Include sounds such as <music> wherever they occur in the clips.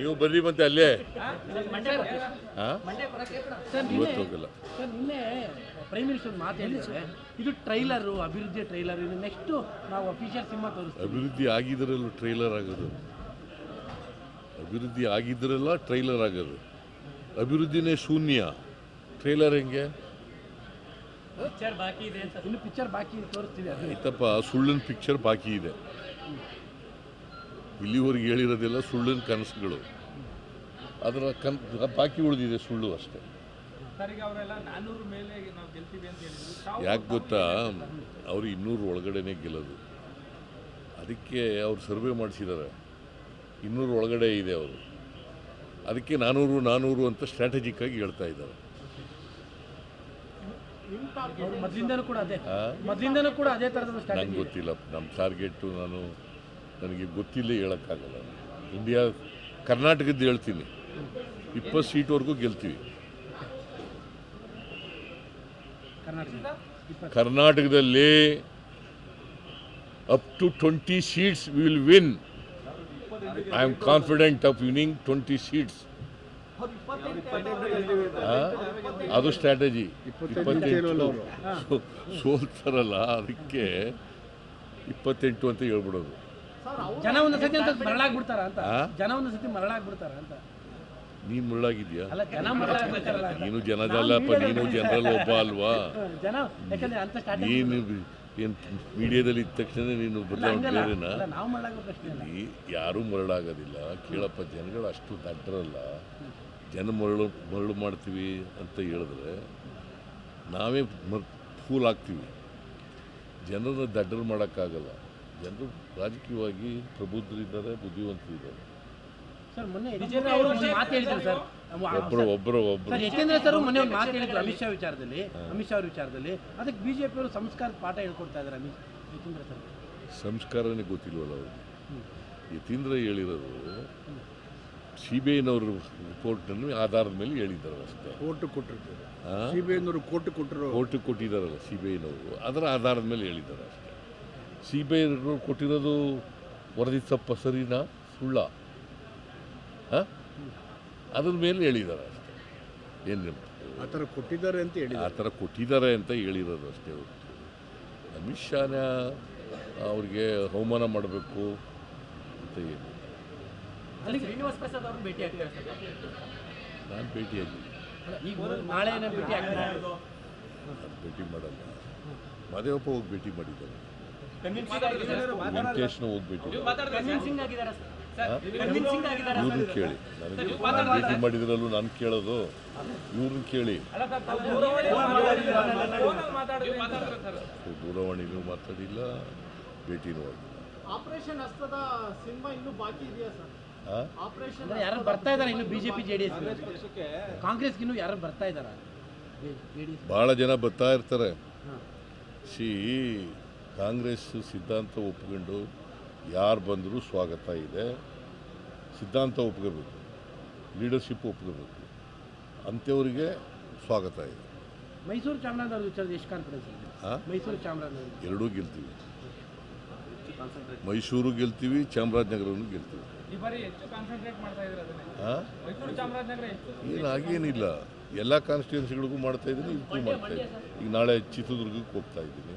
ನೀವು ಬರ್ರಿ ಮತ್ತೆ ಅಲ್ಲೇ. ಇವತ್ತು ಹೋಗಲ್ಲ. ಸರ್ ನಿನ್ನೆ ಪ್ರೈಮ್ ಮಿನಿಸ್ಟರ್ ಮಾತು ಹೇಳಿದ್ದಾರೆ. ಇದು ಟ್ರೈಲರು ಅಭಿವೃದ್ಧಿ ಟ್ರೈಲರ್ ಇದು ನೆಕ್ಸ್ಟ್ ನಾವು ಅಫಿಷಿಯಲ್ ಸಿನಿಮಾ ತೋರಿಸ್ತೀವಿ. ಅಭಿವೃದ್ಧಿ ಆಗಿದ್ರಲ್ಲ ಟ್ರೈಲರ್ ಆಗೋದು. ಅಭಿವೃದ್ಧಿ ಆಗಿದ್ರಲ್ಲ ಟ್ರೈಲರ್ ಆಗೋದು. ಅಭಿವೃದ್ಧಿನೇ ಶೂನ್ಯ. ಟ್ರೈಲರ್ ಹೆಂಗೆ? ಇನ್ನು ಪಿಕ್ಚರ್ ಬಾಕಿ ತೋರಿಸ್ತೀವಿ ಅದು. ಆಯ್ತಪ್ಪ ಸುಳ್ಳಿನ ಪಿಕ್ಚರ್ ಬಾಕಿ ಇದೆ. ಇಲ್ಲಿವರೆಗೆ ಹೇಳಿರೋದೆಲ್ಲ ಸುಳ್ಳಿನ ಕನಸುಗಳು. ಅದರ ಕನ್ ಬಾಕಿ ಉಳಿದಿದೆ ಸುಳ್ಳು ಅಷ್ಟೇ. ಸರಿಗೆ ಅವರೆಲ್ಲ ನಾನ್ನೂರು ಮೇಲೆ ನಾವು ಗೆಲ್ತೀವಿ ಅಂತ ಹೇಳಿದ್ರು. ಯಾಕೆ ಗೊತ್ತಾ? ಅವರು ಇನ್ನೂರು ಒಳಗಡೆನೇ ಗೆಲ್ಲೋದು. ಅದಕ್ಕೆ ಅವ್ರು ಸರ್ವೆ ಮಾಡಿಸಿದ್ದಾರೆ ಇನ್ನೂರು ಒಳಗಡೆ ಇದೆ ಅವರು. ಅದಕ್ಕೆ ನಾನೂರು ನಾನೂರು ಅಂತ ಸ್ಟ್ರಾಟಜಿಕ್ ಆಗಿ ಹೇಳ್ತಾ ಇದ್ದಾರೆ. ಅವ್ರು ಮೊದಲಿಂದನೂ ಕೂಡ ಅದೇ ಆ? ಕೂಡ ಅದೇ ಥರದ ನಂಗೆ ಗೊತ್ತಿಲ್ಲ. ನಮ್ಮ ಟಾರ್ಗೆಟು ನಾನು ನನಗೆ ಗೊತ್ತಿಲ್ಲ ಹೇಳೋಕ್ಕಾಗಲ್ಲ. ಇಂಡಿಯಾ ಕರ್ನಾಟಕದ್ದು ಹೇಳ್ತೀನಿ. ಇಪ್ಪತ್ತು ಸೀಟ್ವರೆಗೂ ಗೆಲ್ತೀವಿ. ಕರ್ನಾಟಕ ಕರ್ನಾಟಕದಲ್ಲಿ up to twenty seats will win I am confident of winning twenty seats ಅದು ಸ್ಟ್ರಾಟಜಿ ಇಪ್ಪತ್ತೆಂಟು ಸೋಲ್ತಾರಲ್ಲ ಅದಕ್ಕೆ ಇಪ್ಪತ್ತೆಂಟು ಅಂತ ಹೇಳ್ಬಿಡೋದು. ಜನ ಒಂದು ಸತಿ ಅಂತ ಮರಳಾಗ್ಬಿಡ್ತಾರ ಅಂತ? ಜನ ಒಂದು ಸತಿ ಮರಳಾಗ್ಬಿಡ್ತಾರ ಅಂತ? ನೀನು ಮುಳ್ಳಾಗಿದ್ಯಾ ಅಲ್ಲ ಜನ ಮರಳಾಗ್ಬಿಡ್ತಾರಲ್ಲ ಅಂತ. ನೀನು ಜನದಲ್ಲಪ್ಪ ನೀನು ಜನರಲ್ ಒಬ್ಬ ಅಲ್ವಾ? ಜನ ಯಾಕಂದ್ರೆ ಅಂತ ಸ್ಟ್ರಾಟಜಿ ನೀನು ಏನು ಮೀಡಿಯಾದಲ್ಲಿ ಇದ್ದ ತಕ್ಷಣ ನೀನು ಬದಲಾವಣೆ ಬೇರೆನಾ? ಅಲ್ಲ, ನಾವು ಮರಳಾಗೋ ಪ್ರಶ್ನೆ ಅಲ್ಲ. ಈ ಯಾರೂ ಮರಳಾಗೋದಿಲ್ಲ. ಕೇಳಪ್ಪ ಜನಗಳು ಅಷ್ಟು ದಡ್ಡರಲ್ಲ. ಜನ ಮರಳು ಮರಳು ಮಾಡ್ತೀವಿ ಅಂತ ಹೇಳಿದ್ರೆ ನಾವೇ ಮರ್ ಫೂಲ್ ಆಗ್ತೀವಿ. ಜನರನ್ನ ದಡ್ಡರು ಮಾಡೋಕ್ಕಾಗಲ್ಲ. ಜನರು ರಾಜಕೀಯವಾಗಿ ಪ್ರಬುದ್ಧರಿದ್ದಾರೆ ಬುದ್ಧಿವಂತರಿದ್ದಾರೆ. ಸರ್ ಮೊನ್ನೆ ಯತೀಂದ್ರ ಅವರು ಒಂದು ಮಾತು ಹೇಳಿದ್ರು ಸರ್. ಒಬ್ಬರು ಒಬ್ಬರು ಒಬ್ಬರು ಸರ್ ಯತೀಂದ್ರ ಸರ್ ಮೊನ್ನೆ ಒಂದು ಮಾತು ಹೇಳಿದ್ರು ಅಮಿತ್ ಶಾ ವಿಚಾರದಲ್ಲಿ. ಅಮಿತ್ ಶಾ ಅವ್ರ ವಿಚಾರದಲ್ಲಿ. ಅದಕ್ಕೆ ಬಿಜೆಪಿ ಅವರು ಸಂಸ್ಕಾರದ ಪಾಠ ಹೇಳ್ಕೊಡ್ತಾ ಇದ್ದಾರೆ ಅಮಿತ್ ಯತೀಂದ್ರ ಸರ್. ಸಂಸ್ಕಾರನೇ ಗೊತ್ತಿಲ್ವಲ್ಲ ಅವರು ಯತೀಂದ್ರ ಹೇಳಿರೋದು ಸಿ ಬಿ ಐನವರು ರಿಪೋರ್ಟನ್ನು ಆಧಾರದ ಮೇಲೆ ಹೇಳಿದ್ದಾರೆ ಅಷ್ಟೇ. ಕೋರ್ಟ್ ಕೊಟ್ಟಿರ್ತಾರೆ. ಆ? ಸಿ ಬಿ ಐನವರು ಕೋರ್ಟ್ ಕೊಟ್ಟರು ಕೋರ್ಟ್ ಕೊಟ್ಟಿದ್ದಾರಲ್ಲ ಸಿ ಬಿ ಐನವರು ಅದರ ಆಧಾರದ ಮೇಲೆ ಹೇಳಿದ್ದಾರೆ ಅಷ್ಟೇ. ಸಿ ಬಿ ಐ ಕೊಟ್ಟಿರೋದು ವರದಿ ತಪ್ಪ ಸರಿನಾ? ಸುಳ್ಳ? ಹಾಂ? ಅದ್ರ ಮೇಲೆ ಹೇಳಿದ್ದಾರೆ ಅಷ್ಟೇ. ಏನು ಆ ಥರ ಕೊಟ್ಟಿದ್ದಾರೆ ಅಂತ ಹೇಳಿ ಆ ಥರ ಕೊಟ್ಟಿದ್ದಾರೆ ಅಂತ ಹೇಳಿರೋದು ಅಷ್ಟೇ ಹೊರತು. ಅಮಿತ್ ಶಾನ ಅವ್ರಿಗೆ ಅವಮಾನ ಮಾಡಬೇಕು ಅಂತ ಏನು? ನಾನು ಭೇಟಿಯಾಗಿ ಈಗ ನಾಳೆ ಭೇಟಿ ನಾನು ಭೇಟಿ ಮಾಡಲ್ಲ. ಮಾದೇವಪ್ಪ ಹೋಗಿ ಭೇಟಿ ಮಾಡಿದ್ದಾರೆ. ವೆಂಕಟೇಶ್ನ ಓದ್ಬಿಟ್ಟು. ಇವ್ರನ್ನ ಕೇಳಿ. ನನಗೆ ನಾನು ಭೇಟಿ ಮಾಡಿದ್ರಲ್ಲೂ ನಾನು ಕೇಳೋದು. ಇವ್ರನ್ನ ಕೇಳಿ. ದೂರವಾಣಿನೂ ಮಾತಾಡಿಲ್ಲ ಭೇಟಿನೂ ಆಗಿಲ್ಲ ಆಪರೇಷನ್ ಹಸ್ತದ ಸಿನಿಮಾ ಇನ್ನೂ ಬಾಕಿ ಇದೆಯಾ ಸರ್? ಆಪರೇಷನ್ ಅಂದ್ರೆ ಯಾರು ಬರ್ತಾ ಇದ್ದಾರೆ ಇನ್ನು ಬಿಜೆಪಿ ಜೆ ಡಿ ಎಸ್ ಪಕ್ಷಕ್ಕೆ ಕಾಂಗ್ರೆಸ್ಗೆ ಇನ್ನೂ ಯಾರು ಬರ್ತಾ ಇದ್ದಾರಾ ಬಹಳ ಜನ ಬರ್ತಾ ಇರ್ತಾರೆ. ಸಿ ಕಾಂಗ್ರೆಸ್ ಸಿದ್ಧಾಂತ ಒಪ್ಕೊಂಡು ಯಾರು ಬಂದರೂ ಸ್ವಾಗತ ಇದೆ. ಸಿದ್ಧಾಂತ ಒಪ್ಕೋಬೇಕು. ಲೀಡರ್ಶಿಪ್ ಒಪ್ಕೋಬೇಕು. ಅಂಥವ್ರಿಗೆ ಸ್ವಾಗತ ಇದೆ. ಮೈಸೂರು ಚಾಮರಾಜನಗರ ವಿಚಾರದ ಎಷ್ಟು ಕಾನ್ಫಿಡೆನ್ಸ್ ಮೈಸೂರು ಚಾಮರಾಜನಗರ. ಎರಡೂ ಗೆಲ್ತೀವಿ. ಮೈಸೂರು ಗೆಲ್ತೀವಿ ಚಾಮರಾಜನಗರನು ಗೆಲ್ತೀವಿ. ಏನು ಹಾಗೇನಿಲ್ಲ. ಎಲ್ಲ ಕಾನ್ಸ್ಟಿಟ್ಯೂನ್ಸಿಗಳಿಗೂ ಮಾಡ್ತಾ ಇದ್ದೀನಿ ಇದಕ್ಕೂ ಮಾಡ್ತಾ ಇದ್ದೀನಿ. ಈಗ ನಾಳೆ ಚಿತ್ರದುರ್ಗಕ್ಕೆ ಹೋಗ್ತಾ ಇದ್ದೀನಿ.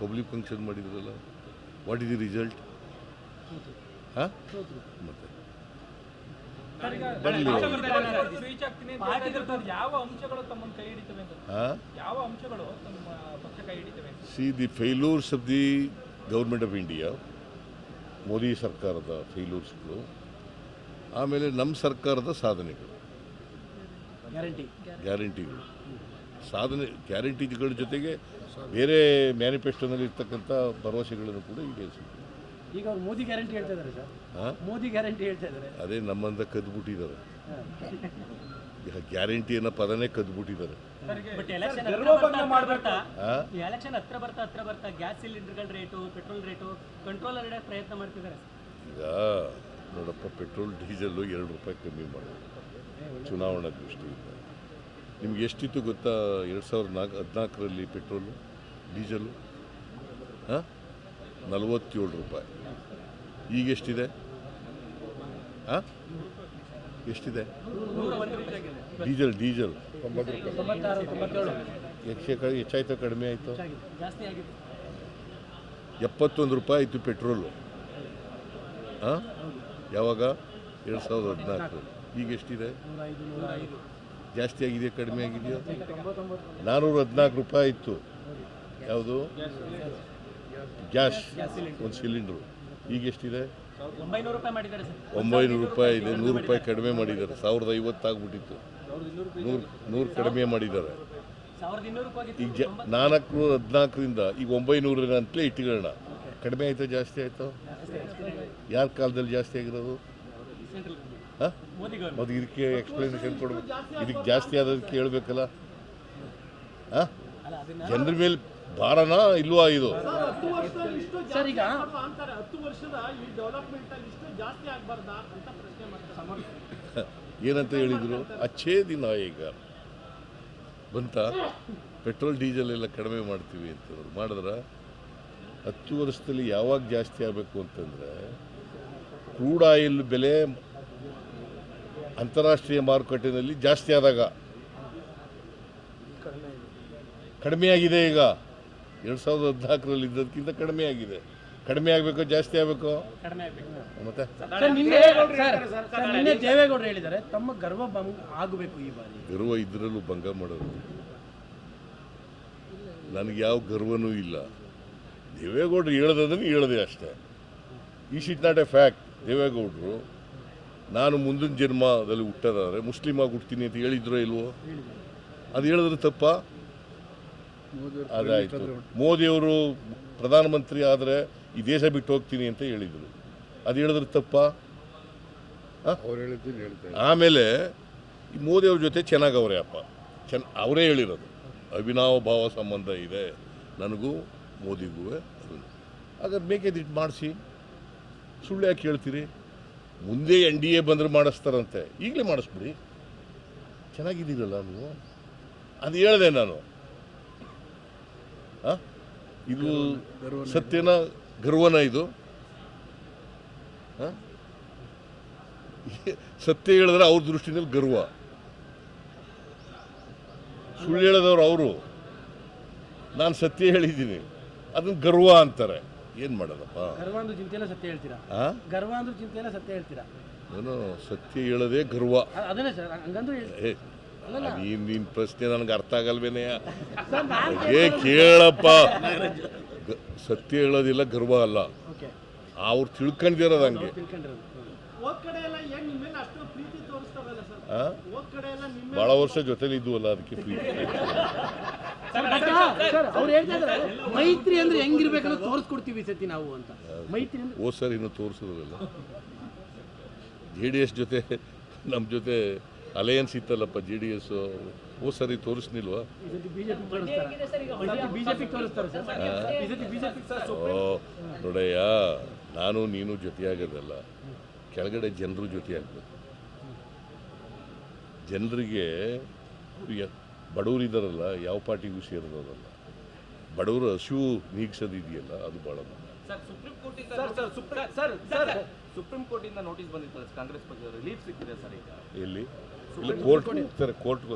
ಪಬ್ಲಿಕ್ ಫಂಕ್ಷನ್ ಮಾಡಿದ್ರಲ್ಲ? ವಾಟ್ ಇಸ್ ದಿ ರಿಸಲ್ಟ್ ಹಾಂ? ಮತ್ತೆ. ಬರಲಿ ರೀಚ್ ಆಗ್ತೀನಿ ಅಂತ ಹೇಳ್ತಾ ಇದ್ದಾರೆ ಸರ್. ಯಾವ ಅಂಶಗಳು ತಮ್ಮನ್ನು ಕೈ ಹಿಡಿತವೆ ಅಂತ. ಹಾಂ? ಯಾವ ಅಂಶಗಳು ತಮ್ಮ ಕೈ ಹಿಡಿತವೆ ಅಂತ. See the failures of the government of India Modi ಸರ್ಕಾರದ ಫೈಲೂರ್ಸ್ಗಳು ಆಮೇಲೆ ನಮ್ಮ ಸರ್ಕಾರದ ಸಾಧನೆಗಳು. ಗ್ಯಾರಂಟಿ ಗ್ಯಾರಂಟಿಗಳು ಸಾಧನೆ ಗ್ಯಾರಂಟಿಗಳ ಜೊತೆಗೆ ಬೇರೆ ಮ್ಯಾನಿಫೆಸ್ಟೋನಲ್ಲಿ ಇರ್ತಕ್ಕಂಥ ಭರವಸೆಗಳನ್ನು ಕೂಡ ಈಡೇರಿಸಿದ್ರು. ಈಗ ಅವ್ರು ಮೋದಿ ಗ್ಯಾರಂಟಿ ಹೇಳ್ತಾ ಇದ್ದಾರೆ ಸರ್. ಹಾಂ? ಮೋದಿ ಗ್ಯಾರಂಟಿ ಹೇಳ್ತಾ ಇದ್ದಾರೆ. ಅದೇ ನಮ್ಮಂದ ಕದ್ಬಿಟ್ಟಿದ್ದಾರೆ. ಗ್ಯಾರಂಟಿ ಅನ್ನೋ ಪದನೇ ಕದ್ಬಿಟ್ಟಿದ್ದಾರೆ. ಬಟ್ ಎಲೆಕ್ಷನ್ ಹತ್ರ ಬರ್ತಾ ಬರ್ತಾ ಈ ಎಲೆಕ್ಷನ್ ಹತ್ರ ಬರ್ತಾ ಹತ್ರ ಬರ್ತಾ ಗ್ಯಾಸ್ ಸಿಲಿಂಡರ್ಗಳ ರೇಟು ಪೆಟ್ರೋಲ್ ರೇಟು ಕಂಟ್ರೋಲ್ ಇಡಕ್ಕೆ ಪ್ರಯತ್ನ ಮಾಡ್ತಿದ್ದಾರೆ. ಈಗ ನೋಡಪ್ಪ ಪೆಟ್ರೋಲ್ ಡೀಸೆಲ್ಲು ಎರಡು ರೂಪಾಯಿ ಕಮ್ಮಿ ಮಾಡೋದು. ಚುನಾವಣಾ ದೃಷ್ಟಿಯಿಂದ. ನಿಮ್ಗೆ ಎಷ್ಟಿತ್ತು ಗೊತ್ತಾ? ಎರಡು ಸಾವಿರದ ನಾಲ್ಕು ಹದಿನಾಲ್ಕರಲ್ಲಿ ಪೆಟ್ರೋಲು ಡೀಸೆಲ್ಲು ಹಾಂ? ನಲವತ್ತೇಳು ರೂಪಾಯಿ. ಈಗ ಎಷ್ಟಿದೆ? ಹಾಂ? ಎಷ್ಟಿದೆ? Diesel diesel. ತೊಂಬತ್ತು ರೂಪಾಯಿ ಯಕ್ಷ ಹೆಚ್ಚಾಯ್ತು, ಕಡಿಮೆ ಆಯಿತು? ಎಪ್ಪತ್ತೊಂದು ರೂಪಾಯಿ ಆಯಿತು ಪೆಟ್ರೋಲು. ಹಾಂ? ಯಾವಾಗ? ಎರಡು ಸಾವಿರದ ಹದಿನಾಲ್ಕು. ಈಗ ಎಷ್ಟಿದೆ? ನೂರ ಐದು ನೂರ ಜಾಸ್ತಿ ಆಗಿದೆ ಕಡಿಮೆ ಆಗಿದೆಯಾ? ನಾನ್ನೂರ ಹದಿನಾಲ್ಕು ರೂಪಾಯಿ ಇತ್ತು ಯಾವುದು? ಗ್ಯಾಸ್ ಒಂದು ಸಿಲಿಂಡ್ರು. ಈಗ ಎಷ್ಟಿದೆ ಒಂಬೈನೂರು ರೂಪಾಯಿ ಇದೆ ನೂರು ರೂಪಾಯಿ ಕಡಿಮೆ ಮಾಡಿದ್ದಾರೆ. ಸಾವಿರದ ಐವತ್ತು ಆಗ್ಬಿಟ್ಟಿತ್ತು ನೂರು ನೂರು ಕಡಿಮೆ ಮಾಡಿದ್ದಾರೆ. ಈಗ ಜ ನಾಲ್ಕು ಹದಿನಾಲ್ಕರಿಂದ ಈಗ ಒಂಬೈನೂರ ಅಂತಲೇ ಇಟ್ಕೊಳ್ಳೋಣ. ಕಡಿಮೆ ಆಯಿತು ಜಾಸ್ತಿ ಆಯಿತು? ಯಾರ ಕಾಲದಲ್ಲಿ ಜಾಸ್ತಿ ಆಗಿರೋದು? ಹಾಂ? ಮತ್ತು ಇದಕ್ಕೆ ಎಕ್ಸ್ಪ್ಲನೇಷನ್ ಕೊಡಬೇಕು. ಇದಕ್ಕೆ ಜಾಸ್ತಿ ಆದದಕ್ಕೆ ಹೇಳ್ಬೇಕಲ್ಲ. ಹಾಂ? ಜನರ ಮೇಲೆ ಭಾರನ ಇಲ್ವಾ ಇದು? ಹತ್ತು ಸರ್, ಈಗ- ಜಾಸ್ತಿ ಅಂತಾರೆ. ಹತ್ತು ವರ್ಷದ ಈ ಡೆವಲಪ್ಮೆಂಟ್ ಅಲ್ಲಿ ಇಷ್ಟು ಜಾಸ್ತಿ ಆಗ್ಬಾರ್ದಾ ಅಂತ ಪ್ರಶ್ನೆ ಮಾಡ್ತಾರೆ. <laughs> ಏನಂತ ಹೇಳಿದರು? ಅಚ್ಚೇ ದಿನ ಈಗ. ಬಂತ? ಪೆಟ್ರೋಲ್ ಡೀಸೆಲ್ ಎಲ್ಲ ಕಡಿಮೆ ಮಾಡ್ತೀವಿ ಅಂತ ಮಾಡಿದ್ರ? ಹತ್ತು ವರ್ಷದಲ್ಲಿ ಯಾವಾಗ ಜಾಸ್ತಿ ಆಗಬೇಕು ಅಂತಂದರೆ ಕ್ರೂಡ್ ಆಯಿಲ್ ಬೆಲೆ ಅಂತಾರಾಷ್ಟ್ರೀಯ ಮಾರುಕಟ್ಟೆಯಲ್ಲಿ ಜಾಸ್ತಿ ಆದಾಗ. ಕಡಿಮೆ ಆಗಿದೆ ಈಗ. ಎರಡು ಸಾವಿರದ ಹದಿನಾಲ್ಕರಲ್ಲಿ ಇದ್ದದಕ್ಕಿಂತ ಕಡಿಮೆ ಆಗಿದೆ. ಕಡಿಮೆ ಆಗಬೇಕು ಜಾಸ್ತಿ ಆಗಬೇಕು? ಕಡಿಮೆ ಆಗಬೇಕು. ಮತ್ತೆ? ದೇವೇಗೌಡರು ಹೇಳಿದ್ದಾರೆ ತಮ್ಮ ಗರ್ವ ಭಂಗ ಆಗಬೇಕು ಈ ಬಾರಿ. ಗರ್ವ ಇದ್ರಲ್ಲೂ ಭಂಗ ಮಾಡೋದು ನನಗೆ ಯಾವ ಗರ್ವನೂ ಇಲ್ಲ. ದೇವೇಗೌಡರು ಅದನ್ನ ಹೇಳ್ದೆ ಅಷ್ಟೇ. ಈ ಶಿಟ್ ನಾಟ್ ಎ ಫ್ಯಾಕ್ಟ್ ದೇವೇಗೌಡರು ನಾನು ಮುಂದಿನ ಜನ್ಮದಲ್ಲಿ ಹುಟ್ಟೋದಾದ್ರೆ ಮುಸ್ಲಿಮ್ ಆಗಿ ಹುಡ್ತೀನಿ ಅಂತ ಹೇಳಿದ್ರೋ ಇಲ್ವೋ? ಅದು ಹೇಳಿದ್ರೆ ತಪ್ಪ? ಅದಾಯಿತು. ಮೋದಿಯವರು ಪ್ರಧಾನಮಂತ್ರಿ ಆದರೆ ಈ ದೇಶ ಬಿಟ್ಟು ಹೋಗ್ತೀನಿ ಅಂತ ಹೇಳಿದರು. ಅದು ಹೇಳಿದ್ರೆ ತಪ್ಪ? ಆಮೇಲೆ ಈ ಮೋದಿಯವ್ರ ಜೊತೆ ಚೆನ್ನಾಗವ್ರೆ ಅಪ್ಪ. ಚೆನ್ನ ಅವರೇ ಹೇಳಿರೋದು. ಅವಿನಾವ ಭಾವ ಸಂಬಂಧ ಇದೆ. ನನಗೂ ಮೋದಿಗೂ ಹಾಗಾದ್ರೆ ಬೇಕಿದ್ದು ಮಾಡಿಸಿ. ಸುಳ್ಳು ಯಾಕೆ ಹೇಳ್ತೀರಿ? ಮುಂದೆ ಎನ್ ಡಿ ಎ ಬಂದರೆ ಮಾಡಿಸ್ತಾರಂತೆ. ಈಗಲೇ ಮಾಡಿಸ್ಬಿಡಿ. ಚೆನ್ನಾಗಿದ್ದೀರಲ್ಲ ನೀವು? ಅದು ಹೇಳಿದೆ ನಾನು? ಇದು ಸತ್ಯನ ಗರ್ವನ ಇದು? ಸತ್ಯ ಹೇಳಿದ್ರೆ ಅವ್ರ ದೃಷ್ಟಿನಲ್ಲಿ ಗರ್ವ. ಸುಳ್ಳು ಹೇಳಿದವ್ರು ಅವರು. ನಾನು ಸತ್ಯ ಹೇಳಿದ್ದೀನಿ. ಅದನ್ನ ಗರ್ವ ಅಂತಾರೆ. ಏನು ಮಾಡೋದಪ್ಪ? ಗರ್ವ ಅಂದ್ರೆ ಚಿಂತೆಲ್ಲ ಸತ್ಯ ಹೇಳ್ತೀರಾ? ಸತ್ಯ ಹೇಳ್ತೀರಾ? ಏನು ಸತ್ಯ ಹೇಳೋದೇ ಗರ್ವ. ನೀನು ನಿನ್ನ ಪ್ರಶ್ನೆ ನನಗೆ ಅರ್ಥ ಆಗಲ್ವೇನೆ. ಏ ಕೇಳಪ್ಪ. ಸತ್ಯ ಹೇಳೋದಿಲ್ಲ ಗರ್ವ ಅಲ್ಲ. ಓಕೆ. ಅವ್ರು ತಿಳ್ಕೊಂಡಿರೋದು ಹಂಗೆ. ಬಹಳ ಹೋದ್ ಕಡೆ ಎಲ್ಲ ಏನ್ ನಿಮ್ಮ ಪ್ರೀತಿ ತೋರಿಸ್ತಾವಲ್ಲ ಸರ್? ಆ? ಕಡೆ ಎಲ್ಲ ನಿಮ್ಮ ಭಾಳ ವರ್ಷ ಜೊತೆಲಿ ಇದ್ವಲ್ಲ ಅದಕ್ಕೆ ಪ್ರೀತಿ. ಸರ್ ಅವ್ರು ಹೇಳ್ತಾ ಇದ್ದಾರೆ ಮೈತ್ರಿ ಅಂದ್ರೆ ಹೆಂಗಿರ್ಬೇಕು ತೋರಿಸ್ಕೊಡ್ತೀವಿ ಸತಿ ನಾವು ಅಂತ. ಮೈತ್ರಿ ಓ ಸರ್ ಇನ್ನು ತೋರಿಸೋದಿಲ್ಲ ತೋರಿಸಿದ್ರಲ್ಲ. ಜೆ ಡಿ ಎಸ್ ಜೊತೆ ನಮ್ಮ ಜೊತೆ ಅಲಯನ್ಸ್ ಇತ್ತಲ್ಲಪ್ಪ ಜೆ ಡಿ ಎಸ್ ಓ ಸರಿ ತೋರಿಸ್ನಿಲ್ವಾ ಈ ಬಿಜೆಪಿ ತೋರಿಸ್ತಾರೆ ಬಿಜೆಪಿ ತೋರಿಸ್ತಾರೆ ಸರ್ ಈ ಸತಿ ಬಿಜೆಪಿ ಓ ನೋಡಯ್ಯ ನಾನು ನೀನು ಜೊತೆಯಾಗೋದಲ್ಲ ಕೆಳಗಡೆ ಜನರು ಜೊತೆಯಾಗಬೇಕು ಜನರಿಗೆ ಬಡವರಿದ್ದಾರಲ್ಲ ಯಾವ ಪಾರ್ಟಿಗೂ ಸೇರಿದವರಲ್ಲ ಬಡವರು ಹಸಿವು ನೀಗ್ಸೋದಿದೆಯಲ್ಲ ಅದು ಭಾಳ ಮುಖ್ಯ. Sir supreme ಕೋರ್ಟಿಂದ sir sir supreme sir sir supreme ಕೋರ್ಟಿಂದ notice ಬಂದಿತ್ತು ಕಾಂಗ್ರೆಸ್ ಪಕ್ಷ ರಿಲೀಫ್ ಸಿಕ್ಕಿದೆ ಸರ್ ಈಗ ಎಲ್ಲಿ ಇಲ್ಲ ಕೋರ್ಟ್ ಹೋಗ್ತಾರೆ ಕೋರ್ಟ್ಗೆ